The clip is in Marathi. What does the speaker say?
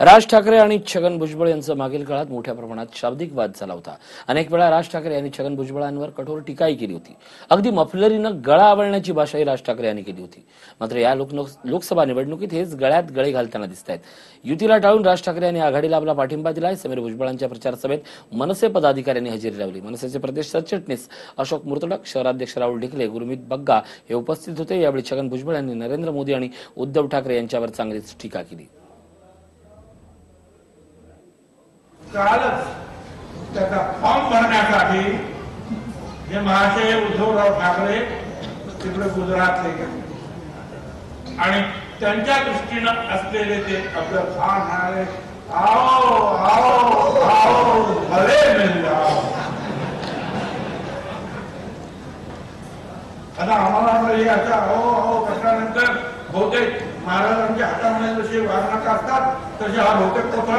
राज ठाकरे आणि छगन भुजबळ यांचं मागील काळात मोठ्या प्रमाणात शाब्दिक वाद झाला होता. अनेक वेळा राज ठाकरे यांनी छगन भुजबळांवर कठोर टीकाही केली होती. अगदी मफलरीनं गळा आवळण्याची भाषाही राज ठाकरे यांनी केली होती. मात्र या लोकसभा निवडणुकीत हेच गळ्यात गळे घालताना दिसत आहेत. युतीला टाळून राज ठाकरे यांनी आघाडीला आपला पाठिंबा दिलाय. समीर भुजबळांच्या प्रचार सभेत मनसे पदाधिकाऱ्यांनी हजेरी लावली. मनसेचे प्रदेश सरचिटणीस अशोक मुर्तडक शहराध्यक्ष राहुल ढिकले गुरुमित बग्गा हे उपस्थित होते. यावेळी छगन भुजबळ यांनी नरेंद्र मोदी आणि उद्धव ठाकरे यांच्यावर चांगलीच टीका केली. कालच त्याचा फॉर्म भरण्यासाठी हे महाशय उद्धवराव ठाकरे तिकडे गुजरातले गेले. आणि त्यांच्या दृष्टीनं असलेले ते आपलं फान म्हणाले आओ आओ आओ भले मिल आता आम्हाला वाटलं हे आता अहो अहो म्हटल्यानंतर बहुतेक महाराजांच्या हातामध्ये जसे वागणं असतात तसे हा बहुतेक कोथळा